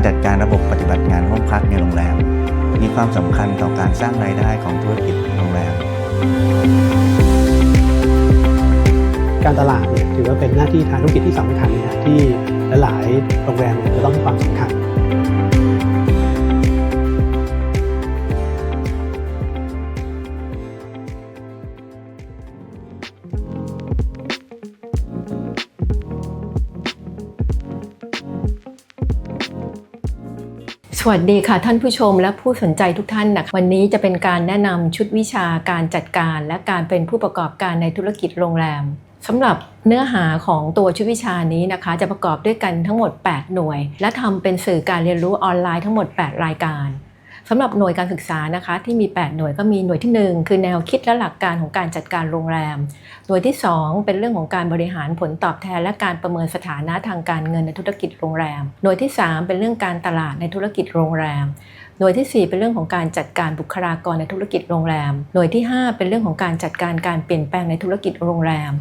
การจัดการระบบปฏิบัติงานห้องพักในโรงแรม มีความสำคัญต่อการสร้างรายได้ของธุรกิจโรงแรม การตลาดเนี่ยถือว่าเป็นหน้าที่ทางธุรกิจที่สำคัญนะที่หลายๆโรงแรมเนี่ยจะต้องให้ความสำคัญ สวัสดีค่ะท่านผู้ชมและผู้สนใจทุกท่านนะคะวันนี้จะเป็นการแนะนำชุดวิชาการจัดการ และการเป็นผู้ประกอบการในธุรกิจโรงแรมสำหรับเนื้อหาของตัวชุดวิชานี้นะคะ จะประกอบด้วยกันทั้งหมด 8 หน่วย และทำเป็นสื่อการเรียนรู้ออนไลน์ทั้งหมด 8 รายการ สำหรับหน่วยการศึกษานะคะที่มี 8 หน่วยก็มีหน่วยที่ 1 คือแนวคิดและหลักการของการจัดการโรงแรม หน่วยที่ 2 เป็นเรื่องของการบริหารผลตอบแทน และการประเมินสถานะทางการเงินในธุรกิจโรงแรม หน่วยที่ 3 เป็นเรื่องการตลาดในธุรกิจโรงแรม หน่วยที่ 4 เป็นเรื่องของการจัดการบุคลากรในธุรกิจโรงแรม หน่วยที่ 5 เป็นเรื่องของการจัดการการเปลี่ยนแปลงในธุรกิจโรงแรม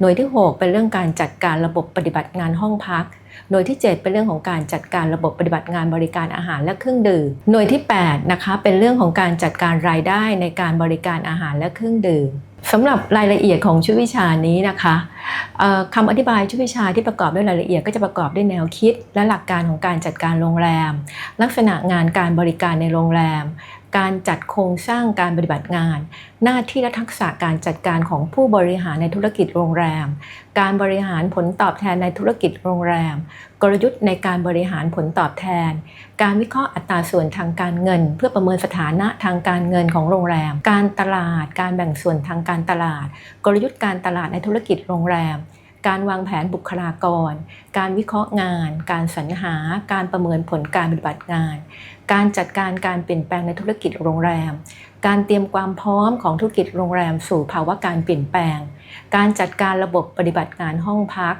หน่วยที่ 6 เป็นเรื่องการจัดการระบบปฏิบัติงานห้องพัก หน่วยที่ 7 เป็นเรื่องของการจัดการระบบปฏิบัติงานบริการอาหารและเครื่องดื่ม หน่วยที่8นะคะเป็นเรื่องของการจัดการรายได้ในการบริการอาหารและเครื่องดื่มสำหรับรายละเอียดของชุดวิชานี้นะคะ คำอธิบายชุดวิชาที่ประกอบด้วยรายละเอียดก็จะประกอบด้วยแนวคิด และหลักการของการจัดการโรงแรม ลักษณะงานการบริการในโรงแรม การจัดโครงสร้างการปฏิบัติงาน หน้าที่และทักษะการจัดการของผู้บริหารในธุรกิจโรงแรม การบริหารผลตอบแทนในธุรกิจโรงแรม กลยุทธ์ในการบริหารผลตอบแทน การวิเคราะห์อัตราส่วนทางการเงิน เพื่อประเมินสถานะทางการเงินของโรงแรม การตลาด การแบ่งส่วนทางการตลาด กลยุทธ์การตลาดในธุรกิจโรงแรม การวางแผนบุคลากร การวิเคราะห์งาน การสรรหา การประเมินผลการปฏิบัติงาน การจัดการการเปลี่ยนแปลงในธุรกิจโรงแรม การเตรียมความพร้อมของธุรกิจโรงแรมสู่ภาวะการเปลี่ยนแปลง การจัดการระบบปฏิบัติงานห้องพัก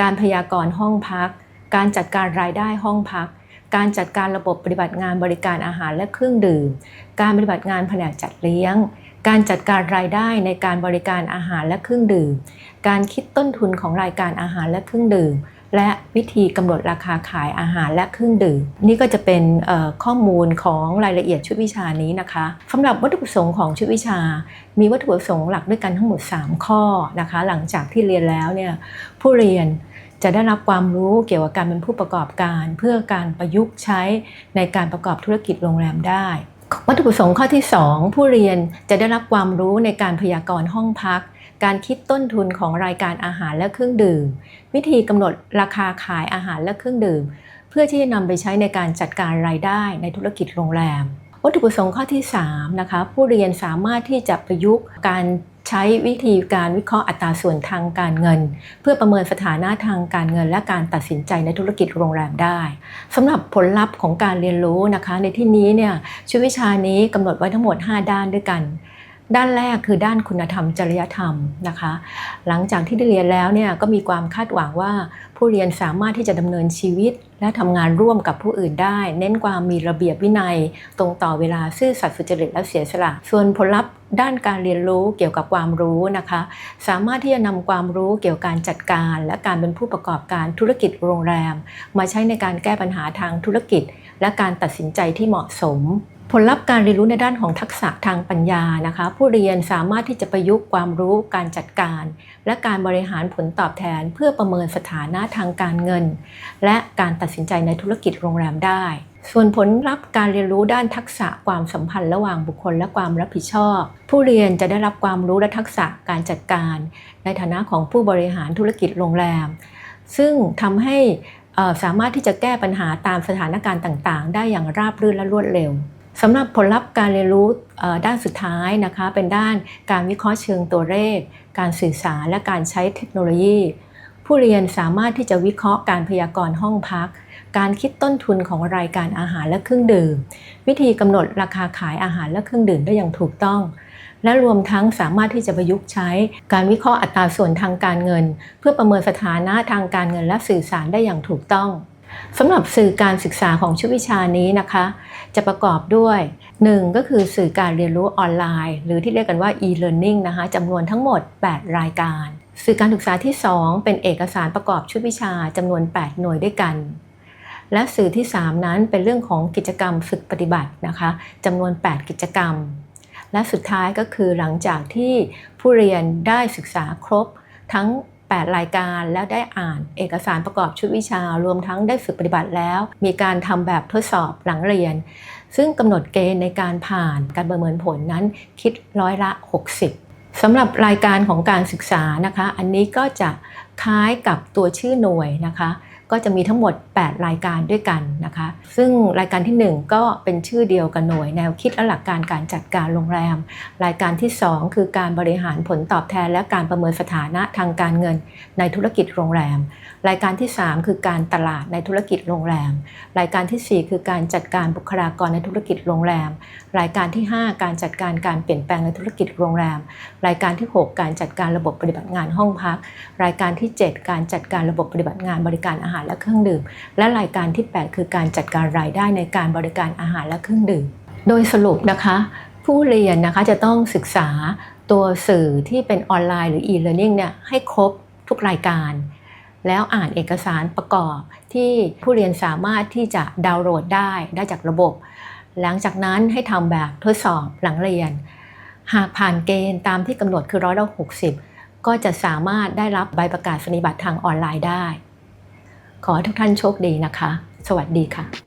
การพยากรณ์ห้องพัก การจัดการรายได้ห้องพักการจัดการระบบปฏิบัติงานบริการอาหารและเครื่องดื่ม การปฏิบัติงานแผนกจัดเลี้ยง การจัดการรายได้ในการบริการอาหารและเครื่องดื่ม การคิดต้นทุนของรายการอาหารและเครื่องดื่ม และวิธีกำหนดราคาขายอาหารและเครื่องดื่ม นี่ก็จะเป็นข้อมูลของรายละเอียดชุดวิชานี้นะคะสำหรับวัตถุประสงค์ของชุดวิชา มีวัตถุประสงค์หลักด้วยกันทั้งหมด 3 ข้อนะคะ หลังจากที่เรียนแล้วเนี่ยผู้เรียนจะได้รับความรู้เกี่ยวกับการเป็นผู้ประกอบการ เพื่อการประยุกต์ใช้ในการประกอบธุรกิจโรงแรมได้ วัตถุประสงค์ข้อที่ 2 ผู้เรียนจะได้รับความรู้ในการพยากรณ์ห้องพัก การคิดต้นทุนของรายการอาหารและเครื่องดื่ม วิธีกำหนดราคาขายอาหารและเครื่องดื่ม เพื่อที่จะนำไปใช้ในการจัดการรายได้ในธุรกิจโรงแรม วัตถุประสงค์ข้อที่3นะคะผู้เรียนสามารถที่จะประยุกต์การ ใช้วิธีการวิเคราะห์อัตราส่วนทางการเงิน เพื่อประเมินสถานะทางการเงิน และการตัดสินใจในธุรกิจโรงแรมได้สำหรับผลลัพธ์ของการเรียนรู้นะคะ ในที่นี้เนี่ยชุดวิชานี้กำหนดไว้ทั้งหมด 5 ด้านด้วยกัน ด้านแรกคือด้านคุณธรรมจริยธรรมนะคะ หลังจากที่ได้เรียนแล้วเนี่ยก็มีความคาดหวังว่าผู้เรียนสามารถที่จะดำเนินชีวิต และทำงานร่วมกับผู้อื่นได้ เน้นความมีระเบียบวินัย ตรงต่อเวลาซื่อสัตย์สุจริตและเสียสละ ส่วนผลลัพธ์ด้านการเรียนรู้เกี่ยวกับความรู้นะคะ สามารถที่จะนำความรู้เกี่ยวกับการจัดการ และการเป็นผู้ประกอบการธุรกิจโรงแรม มาใช้ในการแก้ปัญหาทางธุรกิจ และการตัดสินใจที่เหมาะสม ผลลัพธ์การเรียนรู้ในด้านของทักษะทางปัญญานะคะ ผู้เรียนสามารถที่จะประยุกต์ความรู้การจัดการ และการบริหารผลตอบแทน เพื่อประเมินสถานะทางการเงิน และการตัดสินใจในธุรกิจโรงแรมได้ ส่วนผลลัพธ์การเรียนรู้ด้านทักษะความสัมพันธ์ระหว่างบุคคลและความรับผิดชอบ ผู้เรียนจะได้รับความรู้และทักษะการจัดการ ในฐานะของผู้บริหารธุรกิจโรงแรม ซึ่งทำให้สามารถที่จะแก้ปัญหาตามสถานการณ์ต่าง ๆ ได้อย่างราบรื่นและรวดเร็ว สำหรับผลลัพธ์การเรียนรู้ด้านสุดท้ายนะคะ เป็นด้านการวิเคราะห์เชิงตัวเลข การสื่อสารและการใช้เทคโนโลยี ผู้เรียนสามารถที่จะวิเคราะห์การพยากรณ์ห้องพัก การคิดต้นทุนของรายการอาหารและเครื่องดื่ม วิธีกำหนดราคาขายอาหารและเครื่องดื่มได้อย่างถูกต้อง และรวมทั้งสามารถที่จะประยุกต์ใช้ การวิเคราะห์อัตราส่วนทางการเงิน เพื่อประเมินสถานะทางการเงินและสื่อสารได้อย่างถูกต้อง สำหรับสื่อการศึกษาของชุดวิชานี้นะคะ จะประกอบด้วย 1 ก็คือสื่อการเรียนรู้ออนไลน์ หรือที่เรียกกันว่า e-learning นะคะจำนวนทั้งหมด 8 รายการ สื่อการศึกษาที่ 2 เป็นเอกสารประกอบชุดวิชาจำนวน 8 หน่วยด้วยกัน และสื่อที่ 3 นั้นเป็นเรื่องของกิจกรรมฝึกปฏิบัตินะคะจำนวน 8 กิจกรรม และสุดท้ายก็คือหลังจากที่ผู้เรียนได้ศึกษาครบทั้ง 8 รายการ แล้วได้อ่านเอกสารประกอบชุดวิชา รวมทั้งได้ฝึกปฏิบัติแล้ว มีการทำแบบทดสอบหลังเรียน ซึ่งกำหนดเกณฑ์ในการผ่านการประเมินผลนั้นคิดร้อยละ 60สำหรับรายการของการศึกษานะคะ อันนี้ก็จะคล้ายกับตัวชื่อหน่วยนะคะ ก็จะมีทั้งหมด 8 รายการด้วยกันนะคะ ซึ่งรายการที่ 1 ก็เป็นชื่อเดียวกับหน่วย แนวคิดและหลักการการจัดการโรงแรม รายการที่ 2 คือการบริหารผลตอบแทนและการประเมินสถานะทางการเงินในธุรกิจโรงแรม รายการที่ 3 คือการตลาดในธุรกิจโรงแรม รายการทีสี่ 4 คือการจัดการบุคลากรในธุรกิจโรงแรม รายการที่ 5 การจัดการการเปลี่ยนแปลงในธุรกิจโรงแรม รายการที่ 6 การจัดการระบบปฏิบัติงานห้องพัก รายการที่ 7 การจัดการระบบปฏิบัติงานบริการอาหารและเครื่องดื่ม และรายการที่ 8 คือการจัดการรายได้ในการบริการอาหารและเครื่องดื่ม โดยสรุปนะคะ ผู้เรียนนะคะจะต้องศึกษาตัวสื่อที่เป็นออนไลน์หรือ e-learning เนี่ยให้ครบทุกรายการ แล้วอ่านเอกสารประกอบที่ผู้เรียนสามารถที่จะดาวน์โหลดได้ได้จากระบบ หลังจากนั้นให้ทำแบบทดสอบหลังเรียน หากผ่านเกณฑ์ตามที่กำหนดคือร้อยละหกสิบก็จะสามารถได้รับใบประกาศนียบัตรทางออนไลน์ได้ ขอให้ทุกท่านโชคดีนะคะ สวัสดีค่ะ